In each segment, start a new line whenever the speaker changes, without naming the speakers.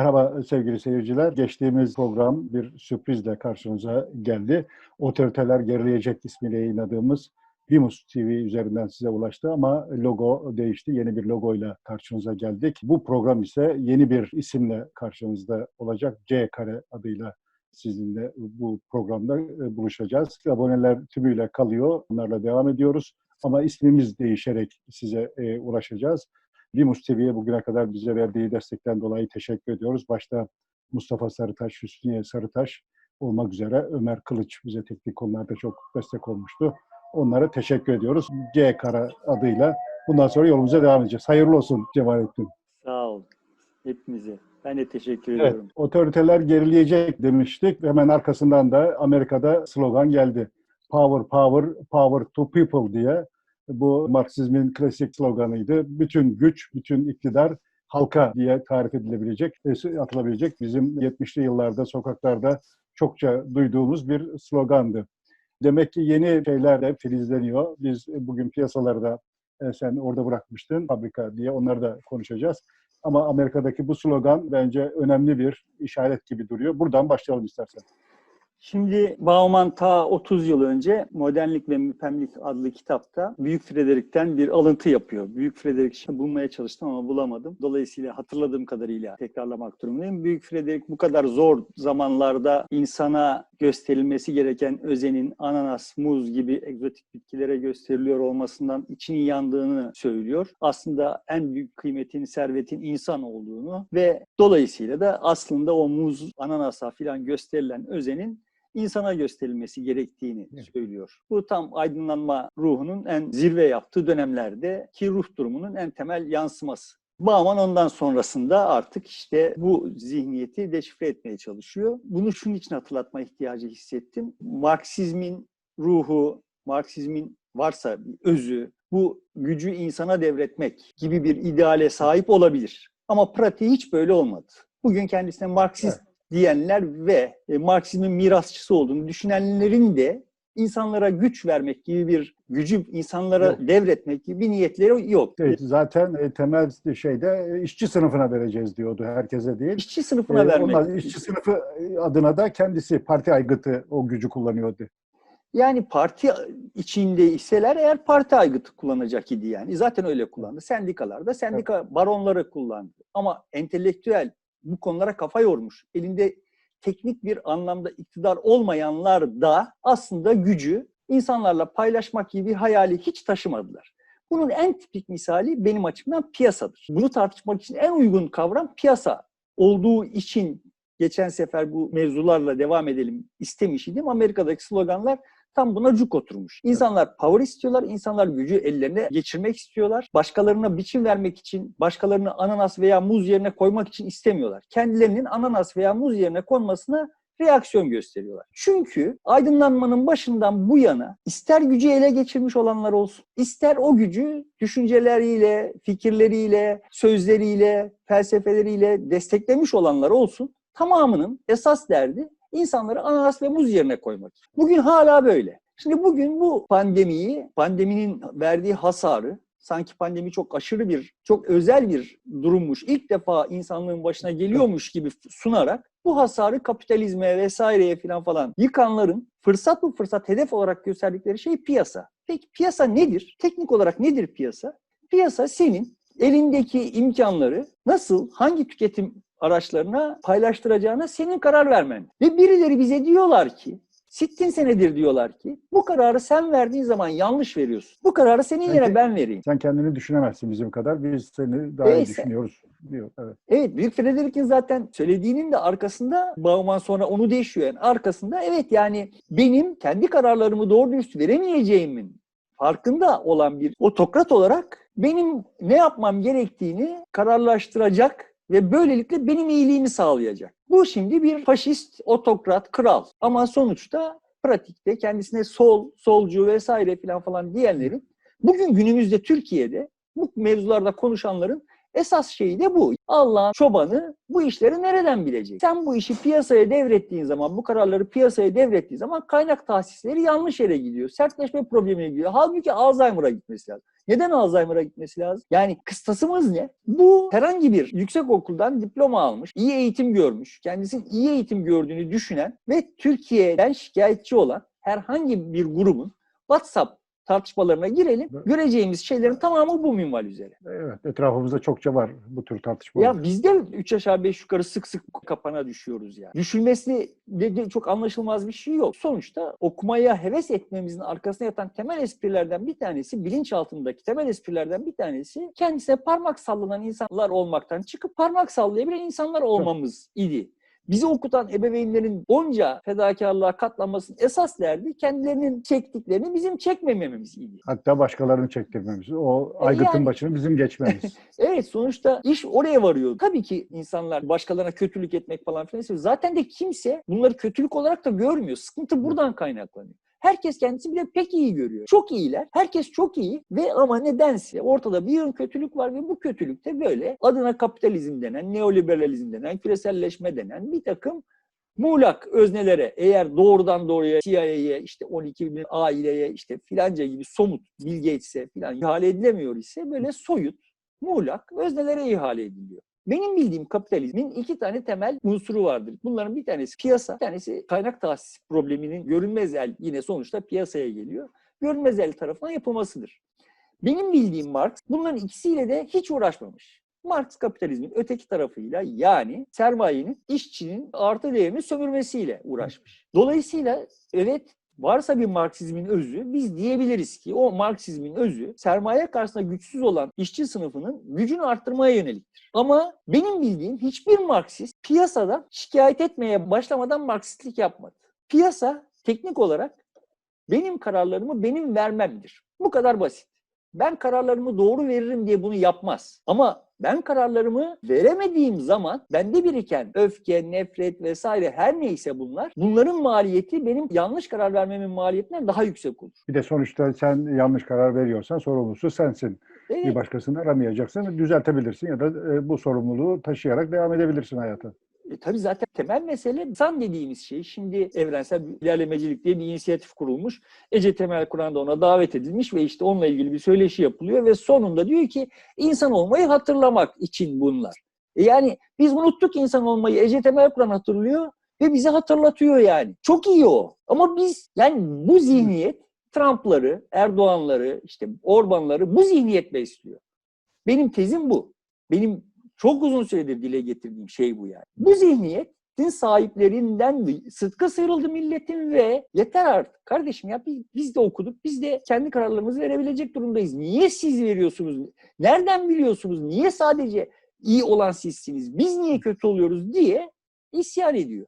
Merhaba sevgili seyirciler. Geçtiğimiz program bir sürprizle karşınıza geldi. Otoriteler Gerileyecek ismiyle yayınladığımız Vimus TV üzerinden size ulaştı ama logo değişti. Yeni bir logoyla karşınıza geldik. Bu program ise yeni bir isimle karşınızda olacak. C Kare adıyla sizinle bu programda e, buluşacağız. Aboneler tümüyle kalıyor. Onlarla devam ediyoruz. Ama ismimiz değişerek size e, ulaşacağız. Limus TV'ye bugüne kadar bize verdiği destekten dolayı teşekkür ediyoruz. Başta Mustafa Sarıtaş, Hüsniye Sarıtaş olmak üzere Ömer Kılıç bize teknik konularda çok destek olmuştu. Onlara teşekkür ediyoruz. C Kara adıyla bundan sonra yolumuza devam edeceğiz. Hayırlı olsun Cemalettin.
Sağ olun. Hepimize. Ben de teşekkür
Evet,
ediyorum.
otoriteler gerileyecek demiştik. Hemen arkasından da Amerika'da slogan geldi. Power, power, power to people diye. Bu Marksizmin klasik sloganıydı. Bütün güç, bütün iktidar halka diye tarif edilebilecek, e, atılabilecek bizim 70'li yıllarda sokaklarda çokça duyduğumuz bir slogandı. Demek ki yeni şeyler de filizleniyor. Biz bugün piyasalarda e, sen orada bırakmıştın fabrika diye onları da konuşacağız. Ama Amerika'daki bu slogan bence önemli bir işaret gibi duruyor. Buradan başlayalım istersen.
Şimdi Bauman ta 30 yıl önce Modernlik ve Müpemlik adlı kitapta Büyük Frederick'ten bir alıntı yapıyor. Büyük Frederick bulmaya çalıştım ama bulamadım. Dolayısıyla hatırladığım kadarıyla tekrarlamak durumundayım. Büyük Frederick bu kadar zor zamanlarda insana gösterilmesi gereken özenin ananas, muz gibi egzotik bitkilere gösteriliyor olmasından içinin yandığını söylüyor. Aslında en büyük kıymetin, servetin insan olduğunu ve dolayısıyla da aslında o muz, ananasa filan gösterilen özenin insana gösterilmesi gerektiğini
Evet.
söylüyor. Bu tam aydınlanma ruhunun en zirve yaptığı dönemlerde ki ruh durumunun en temel yansıması. Bauman ondan sonrasında artık işte bu zihniyeti deşifre etmeye çalışıyor. Bunu şunun için hatırlatma ihtiyacı hissettim. Marksizmin ruhu, Marksizmin varsa özü, bu gücü insana devretmek gibi bir ideale sahip olabilir. Ama pratiği hiç böyle olmadı. Bugün kendisine Marksist diyenler ve e, Marksizmin mirasçısı olduğunu düşünenlerin de insanlara güç vermek gibi bir gücü insanlara
Yok.
devretmek gibi bir niyetleri yok.
Evet, zaten e, temel şeyde e, işçi sınıfına vereceğiz diyordu herkese değil.
İşçi sınıfına
E,
vermek.
ondan işçi sınıfı e, adına da kendisi parti aygıtı o gücü kullanıyordu.
Yani parti içinde iseler eğer parti aygıtı kullanacak idi yani. Zaten öyle kullandı. Sendikalarda sendika baronları kullandı. Ama entelektüel bu konulara kafa yormuş. Elinde teknik bir anlamda iktidar olmayanlar da aslında gücü insanlarla paylaşmak gibi bir hayali hiç taşımadılar. Bunun en tipik misali benim açımdan piyasadır. Bunu tartışmak için en uygun kavram piyasa olduğu için geçen sefer bu mevzularla devam edelim istemiş idim. Amerika'daki sloganlar tam buna cuk oturmuş. İnsanlar power istiyorlar, insanlar gücü ellerine geçirmek istiyorlar. Başkalarına biçim vermek için, başkalarını ananas veya muz yerine koymak için istemiyorlar. Kendilerinin ananas veya muz yerine konmasına reaksiyon gösteriyorlar. Çünkü aydınlanmanın başından bu yana ister gücü ele geçirmiş olanlar olsun, ister o gücü düşünceleriyle, fikirleriyle, sözleriyle, felsefeleriyle desteklemiş olanlar olsun, tamamının esas derdi insanları ananas ve muz yerine koymak. Bugün hala böyle. Şimdi bugün bu pandemiyi, pandeminin verdiği hasarı, sanki pandemi çok aşırı bir, çok özel bir durummuş, ilk defa insanlığın başına geliyormuş gibi sunarak bu hasarı kapitalizme vesaireye falan falan yıkanların fırsat bu fırsat hedef olarak gösterdikleri şey piyasa. Peki piyasa nedir? Teknik olarak nedir piyasa? Piyasa senin elindeki imkanları nasıl, hangi tüketim araçlarına paylaştıracağına senin karar vermen. Ve birileri bize diyorlar ki, sittin senedir diyorlar ki, bu kararı sen verdiğin zaman yanlış veriyorsun. Bu kararı senin
Sanki-
yerine ben vereyim.
Sen kendini düşünemezsin bizim kadar. Biz seni daha iyi
Neyse.
düşünüyoruz diyor. Evet.
Evet, Büyük Frederick'in zaten söylediğinin de arkasında, Bauman sonra onu değişiyor. Yani arkasında evet yani benim kendi kararlarımı doğru dürüst veremeyeceğimin farkında olan bir otokrat olarak benim ne yapmam gerektiğini kararlaştıracak ve böylelikle benim iyiliğimi sağlayacak. Bu şimdi bir faşist, otokrat, kral. Ama sonuçta pratikte kendisine sol, solcu vesaire falan falan diyenlerin bugün günümüzde Türkiye'de bu mevzularda konuşanların Esas şey de bu. Allah'ın çobanı bu işleri nereden bilecek? Sen bu işi piyasaya devrettiğin zaman, bu kararları piyasaya devrettiğin zaman kaynak tahsisleri yanlış yere gidiyor. Sertleşme problemine gidiyor. Halbuki Alzheimer'a gitmesi lazım. Neden Alzheimer'a gitmesi lazım? Yani kıstasımız ne? Bu herhangi bir yüksek okuldan diploma almış, iyi eğitim görmüş, kendisinin iyi eğitim gördüğünü düşünen ve Türkiye'den şikayetçi olan herhangi bir grubun WhatsApp tartışmalarına girelim. Göreceğimiz şeylerin tamamı bu minval üzere.
Evet, etrafımızda çokça var bu tür tartışmalar.
Ya biz de 3 aşağı 5 yukarı sık sık kapana düşüyoruz ya. Düşülmesi de, de çok anlaşılmaz bir şey yok. Sonuçta okumaya heves etmemizin arkasında yatan temel esprilerden bir tanesi, bilinçaltındaki temel esprilerden bir tanesi kendisine parmak sallanan insanlar olmaktan çıkıp parmak sallayabilen insanlar olmamız idi. Bizi okutan ebeveynlerin onca fedakarlığa katlanmasının esas derdi kendilerinin çektiklerini bizim çekmememiz idi.
Hatta başkalarını çektirmemiz. O aygıtın
E, yani-
başını bizim geçmemiz.
Evet sonuçta iş oraya varıyor. Tabii ki insanlar başkalarına kötülük etmek falan filan istiyor. Zaten de kimse bunları kötülük olarak da görmüyor. Sıkıntı buradan kaynaklanıyor. Herkes kendisi bile pek iyi görüyor. Çok iyiler. Herkes çok iyi ve ama nedense ortada bir yığın kötülük var ve bu kötülükte böyle adına kapitalizm denen, neoliberalizm denen, küreselleşme denen bir takım muğlak öznelere eğer doğrudan doğruya CIA'ye işte 12 bin aileye işte filanca gibi somut Bill Gates'e filan ihale edilemiyor ise böyle soyut muğlak öznelere ihale ediliyor. Benim bildiğim kapitalizmin iki tane temel unsuru vardır. Bunların bir tanesi piyasa, bir tanesi kaynak tahsis probleminin görünmez el yine sonuçta piyasaya geliyor. Görünmez el tarafından yapılmasıdır. Benim bildiğim Marx bunların ikisiyle de hiç uğraşmamış. Marx kapitalizmin öteki tarafıyla yani sermayenin işçinin artı değerini sömürmesiyle uğraşmış. Dolayısıyla evet varsa bir Marksizmin özü biz diyebiliriz ki o Marksizmin özü sermaye karşısında güçsüz olan işçi sınıfının gücünü arttırmaya yöneliktir. Ama benim bildiğim hiçbir Marksist piyasadan şikayet etmeye başlamadan Marksistlik yapmadı. Piyasa teknik olarak benim kararlarımı benim vermemdir. Bu kadar basit. Ben kararlarımı doğru veririm diye bunu yapmaz. Ama ben kararlarımı veremediğim zaman bende biriken öfke, nefret vesaire her neyse bunlar, bunların maliyeti benim yanlış karar vermemin maliyetinden daha yüksek olur.
Bir de sonuçta sen yanlış karar veriyorsan sorumlusu sensin.
Evet.
Bir başkasını aramayacaksın, düzeltebilirsin ya da e, bu sorumluluğu taşıyarak devam edebilirsin hayata.
E, tabii zaten temel mesele insan dediğimiz şey. Şimdi evrensel ilerlemecilik diye bir inisiyatif kurulmuş. Ece Temel Kur'an da ona davet edilmiş ve işte onunla ilgili bir söyleşi yapılıyor ve sonunda diyor ki insan olmayı hatırlamak için bunlar. E yani biz unuttuk insan olmayı. Ece Temel Kur'an hatırlıyor ve bize hatırlatıyor yani. Çok iyi o. Ama biz yani bu zihniyet Trump'ları, Erdoğan'ları, işte Orban'ları bu zihniyet besliyor. Benim tezim bu. Benim çok uzun süredir dile getirdiğim şey bu yani. Bu zihniyetin sahiplerinden de sıtkı sıyrıldı milletin ve yeter artık kardeşim ya biz, biz de okuduk biz de kendi kararlarımızı verebilecek durumdayız. Niye siz veriyorsunuz? Nereden biliyorsunuz? Niye sadece iyi olan sizsiniz? Biz niye kötü oluyoruz diye isyan ediyor.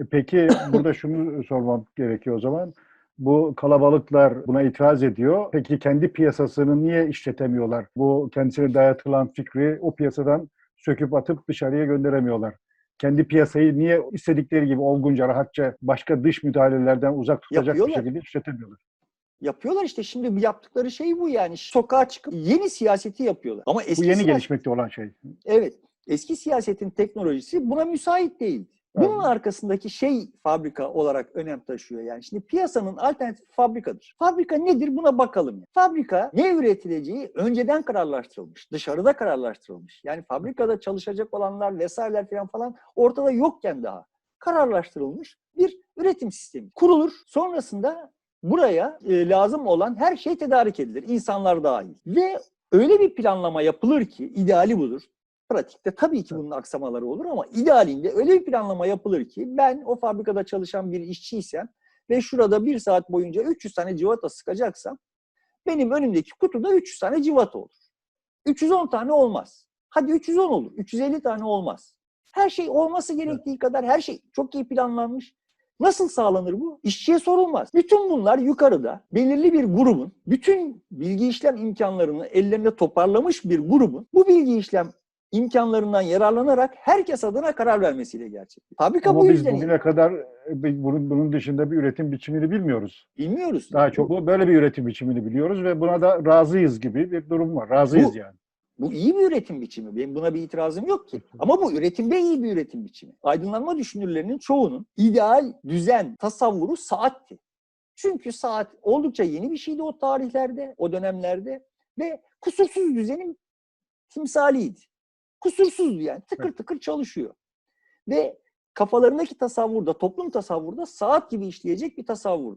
E, Peki burada şunu sormam gerekiyor o zaman. Bu kalabalıklar buna itiraz ediyor. Peki kendi piyasasını niye işletemiyorlar? Bu kendisine dayatılan fikri o piyasadan söküp atıp dışarıya gönderemiyorlar. Kendi piyasayı niye istedikleri gibi olgunca, rahatça başka dış müdahalelerden uzak tutacak bir
Yapıyorlar.
şekilde işletemiyorlar?
Yapıyorlar işte şimdi yaptıkları şey bu yani. Sokağa çıkıp yeni siyaseti yapıyorlar. Ama eski
Bu yeni
siyaset-
gelişmekte olan şey.
Evet. Eski siyasetin teknolojisi buna müsait değil. Bunun arkasındaki şey fabrika olarak önem taşıyor. Yani şimdi piyasanın alternatif fabrikadır. Fabrika nedir buna bakalım. Fabrika ne üretileceği önceden kararlaştırılmış. Dışarıda kararlaştırılmış. Yani fabrikada çalışacak olanlar vesaireler falan falan ortada yokken daha kararlaştırılmış bir üretim sistemi. Kurulur. Sonrasında buraya e, lazım olan her şey tedarik edilir. İnsanlar dahil. Ve öyle bir planlama yapılır ki ideali budur. Pratikte tabii ki bunun aksamaları olur ama idealinde öyle bir planlama yapılır ki ben o fabrikada çalışan bir işçiysem ve şurada bir saat boyunca 300 tane civata sıkacaksam benim önümdeki kutuda 300 tane civata olur. 310 tane olmaz. Hadi 310 olur. 350 tane olmaz. Her şey olması gerektiği kadar her şey çok iyi planlanmış. Nasıl sağlanır bu? İşçiye sorulmaz. Bütün bunlar yukarıda belirli bir grubun, bütün bilgi işlem imkanlarını ellerinde toparlamış bir grubun bu bilgi işlem imkanlarından yararlanarak herkes adına karar vermesiyle gerçekleşiyor. Fabrika
Ama
bu
biz
yüzden
bugüne kadar e, bunun, bunun dışında bir üretim biçimini bilmiyoruz.
bilmiyoruz.
Daha çok bu böyle bir üretim biçimini biliyoruz ve buna da razıyız gibi bir durum var. Razıyız
Bu-
yani.
Bu iyi bir üretim biçimi. Benim buna bir itirazım yok ki. Ama bu üretimde iyi bir üretim biçimi. Aydınlanma düşünürlerinin çoğunun ideal düzen tasavvuru saatti. Çünkü saat oldukça yeni bir şeydi o tarihlerde, o dönemlerde ve kusursuz düzenin timsaliydi. Kusursuzdu yani. Tıkır tıkır çalışıyor. Ve kafalarındaki tasavvurda, toplum tasavvurda saat gibi işleyecek bir tasavvur.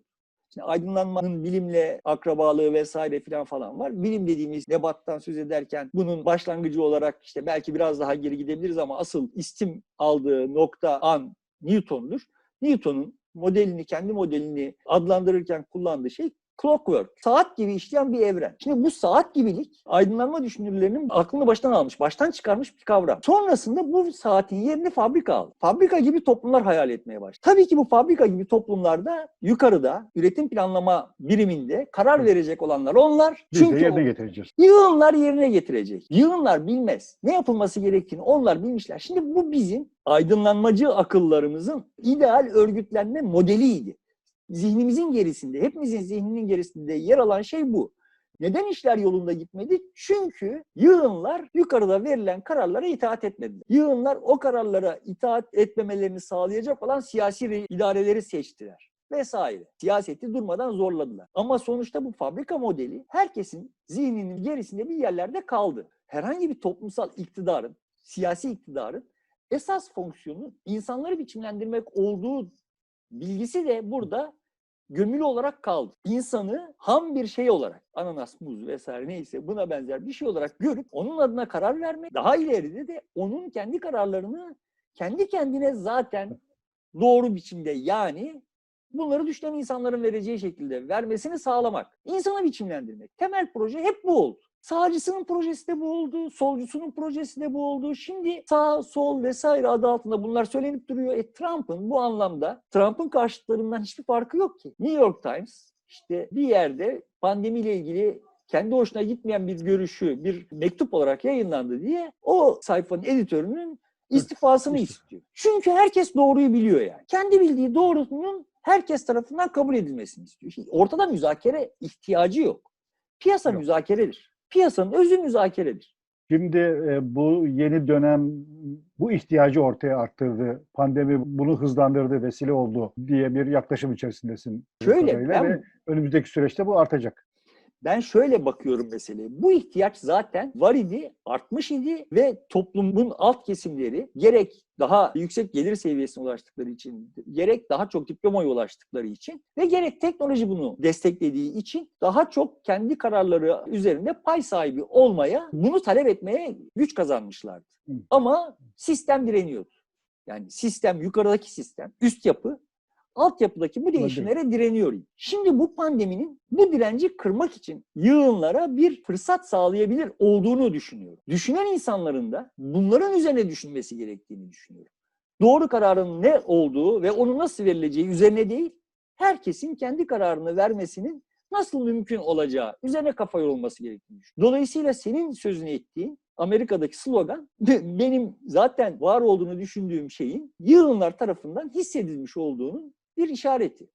Şimdi aydınlanmanın bilimle akrabalığı vesaire filan falan var. Bilim dediğimiz nebattan söz ederken bunun başlangıcı olarak işte belki biraz daha geri gidebiliriz ama asıl istim aldığı nokta an Newton'dur. Newton'un modelini, kendi modelini adlandırırken kullandığı şey clockwork. Saat gibi işleyen bir evren. Şimdi bu saat gibilik aydınlanma düşünürlerinin aklını baştan almış, baştan çıkarmış bir kavram. Sonrasında bu saatin yerini fabrika aldı. Fabrika gibi toplumlar hayal etmeye başladı. Tabii ki bu fabrika gibi toplumlarda yukarıda üretim planlama biriminde karar verecek olanlar onlar.
Biz de
Çünkü
yerine
o-
getireceğiz.
Yığınlar yerine getirecek. Yığınlar bilmez. Ne yapılması gerektiğini onlar bilmişler. Şimdi bu bizim aydınlanmacı akıllarımızın ideal örgütlenme modeliydi. Zihnimizin gerisinde, hepimizin zihninin gerisinde yer alan şey bu. Neden işler yolunda gitmedi? Çünkü yığınlar yukarıda verilen kararlara itaat etmediler. Yığınlar o kararlara itaat etmemelerini sağlayacak olan siyasi re- idareleri seçtiler vesaire. Siyaseti durmadan zorladılar. Ama sonuçta bu fabrika modeli herkesin zihninin gerisinde bir yerlerde kaldı. Herhangi bir toplumsal iktidarın, siyasi iktidarın esas fonksiyonu insanları biçimlendirmek olduğu bilgisi de burada gömülü olarak kaldı. İnsanı ham bir şey olarak, ananas, muz vesaire neyse buna benzer bir şey olarak görüp onun adına karar vermek, daha ileride de onun kendi kararlarını kendi kendine zaten doğru biçimde yani bunları düşünen insanların vereceği şekilde vermesini sağlamak. İnsanı biçimlendirmek. Temel proje hep bu oldu. Sağcısının projesi de bu oldu, solcusunun projesi de bu oldu. Şimdi sağ, sol vesaire adı altında bunlar söylenip duruyor. E Trump'ın bu anlamda, Trump'ın karşıtlarından hiçbir farkı yok ki. New York Times işte bir yerde pandemiyle ilgili kendi hoşuna gitmeyen bir görüşü bir mektup olarak yayınlandı diye o sayfanın editörünün istifasını
İstif-
istiyor. Çünkü herkes doğruyu biliyor yani. Kendi bildiği doğrunun herkes tarafından kabul edilmesini istiyor. Şimdi ortada müzakere ihtiyacı yok. Piyasa
Yok.
müzakeredir. Piyasanın özü müzakeredir.
Şimdi e, bu yeni dönem bu ihtiyacı ortaya arttırdı. Pandemi bunu hızlandırdı, vesile oldu diye bir yaklaşım içerisindesin.
Şöyle, ben-
ve önümüzdeki süreçte bu artacak.
Ben şöyle bakıyorum meseleye. Bu ihtiyaç zaten var idi, artmış idi ve toplumun alt kesimleri gerek daha yüksek gelir seviyesine ulaştıkları için, gerek daha çok diplomaya ulaştıkları için ve gerek teknoloji bunu desteklediği için daha çok kendi kararları üzerinde pay sahibi olmaya, bunu talep etmeye güç kazanmışlardı. Ama sistem direniyordu. Yani sistem, yukarıdaki sistem, üst yapı altyapıdaki bu değişimlere direniyor. Şimdi bu pandeminin bu direnci kırmak için yığınlara bir fırsat sağlayabilir olduğunu düşünüyorum. Düşünen insanların da bunların üzerine düşünmesi gerektiğini düşünüyorum. Doğru kararın ne olduğu ve onun nasıl verileceği üzerine değil, herkesin kendi kararını vermesinin nasıl mümkün olacağı üzerine kafa yorulması gerektiğini düşünüyorum. Dolayısıyla senin sözünü ettiğin Amerika'daki slogan benim zaten var olduğunu düşündüğüm şeyin yığınlar tarafından hissedilmiş olduğunun bir işareti.